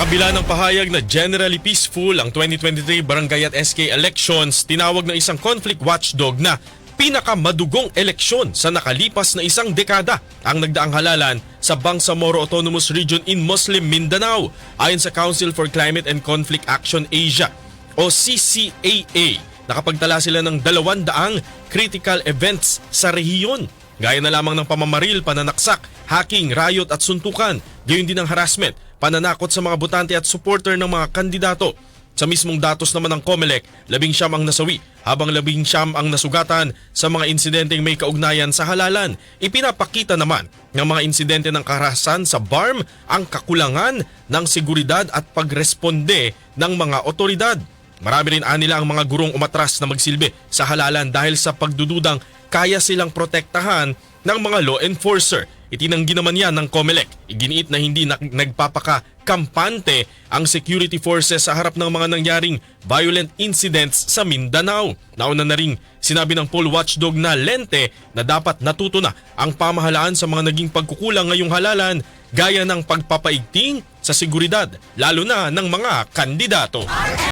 Kabila ng pahayag na generally peaceful ang 2023 barangay at SK elections, tinawag ng isang conflict watchdog na pinakamadugong eleksyon sa nakalipas na isang dekada ang nagdaang halalan sa Bangsamoro Autonomous Region in Muslim Mindanao ayon sa Council for Climate and Conflict Action Asia o CCAA. Nakapagtala sila ng dalawang daang critical events sa rehiyon gaya na lamang ng pamamaril, pananaksak, hacking, riot at suntukan, gayon din ng harassment, pananakot sa mga botante at supporter ng mga kandidato. Sa mismong datos naman ng COMELEC, labing siyam ang nasawi habang labing siyam ang nasugatan sa mga insidenteng may kaugnayan sa halalan. Ipinapakita naman ng mga insidente ng karahasan sa BARM ang kakulangan ng seguridad at pagresponde ng mga otoridad. Marami rin anila ang mga gurong umatras na magsilbi sa halalan dahil sa pagdududang kaya silang protektahan ng mga law enforcer. Itinanggi naman yan ng COMELEC. Iginiit na hindi na nagpapaka-kampante ang security forces sa harap ng mga nangyaring violent incidents sa Mindanao. Nauna na rin sinabi ng poll watchdog na Lente na dapat natuto na ang pamahalaan sa mga naging pagkukulang ngayong halalan gaya ng pagpapaigting sa seguridad lalo na ng mga kandidato.